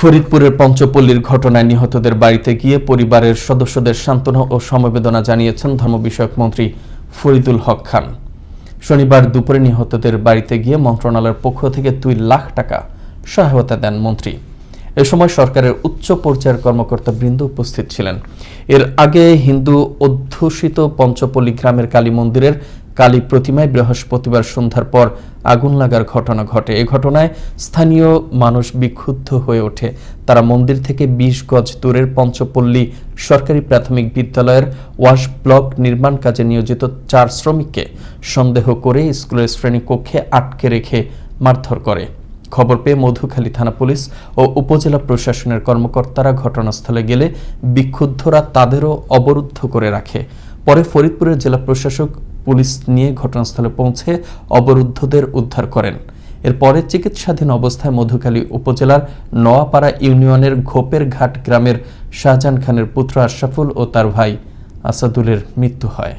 ফরিদপুরের পঞ্চপল্লীর ঘটনায় নিহতদের বাড়িতে গিয়ে পরিবারের সদস্যদের সান্ত্বনা ও সমবেদনা জানিয়েছেন ধর্ম বিষয়ক মন্ত্রী ফরিদুল হক খান। শনিবার দুপুরে নিহতদের বাড়িতে গিয়ে মন্ত্রণালয়ের পক্ষ থেকে দুই লাখ টাকা সহায়তা দেন মন্ত্রী। এ সময় সরকারের উচ্চ পর্যায়ের কর্মকর্তা বৃন্দ উপস্থিত ছিলেন। এর আগে হিন্দু অধ্যুষিত পঞ্চপল্লী গ্রামের কালী মন্দিরের কালী প্রতিমায় বৃহস্পতিবার সন্ধ্যার পর আগুন লাগার ঘটনা ঘটে। এ ঘটনায় স্থানীয় মানুষ বিক্ষুব্ধ হয়ে ওঠে। তারা মন্দির থেকে বিশ গজ দূরের পঞ্চপল্লী সরকারি প্রাথমিক বিদ্যালয়ের ওয়াশ ব্লক নির্মাণ কাজে নিয়োজিত চার শ্রমিককে সন্দেহ করে স্কুলের শ্রেণীকক্ষে আটকে রেখে মারধর করে। খবর পেয়ে মধুখালী থানা পুলিশ ও উপজেলা প্রশাসনের কর্মকর্তারা ঘটনাস্থলে গেলে বিক্ষুব্ধরা তাদেরও অবরুদ্ধ করে রাখে। পরে ফরিদপুরের জেলা প্রশাসক, পুলিশ নিয়ে ঘটনাস্থলে পৌঁছে অবরুদ্ধদের উদ্ধার করেন। এরপরে চিকিৎসাধীন অবস্থায় মধুখালী উপজেলার নোয়াপাড়া ইউনিয়নের ঘোপের ঘাট গ্রামের শাহজাহান খানের পুত্র আশরাফুল ও তার ভাই আসাদুলের মৃত্যু হয়।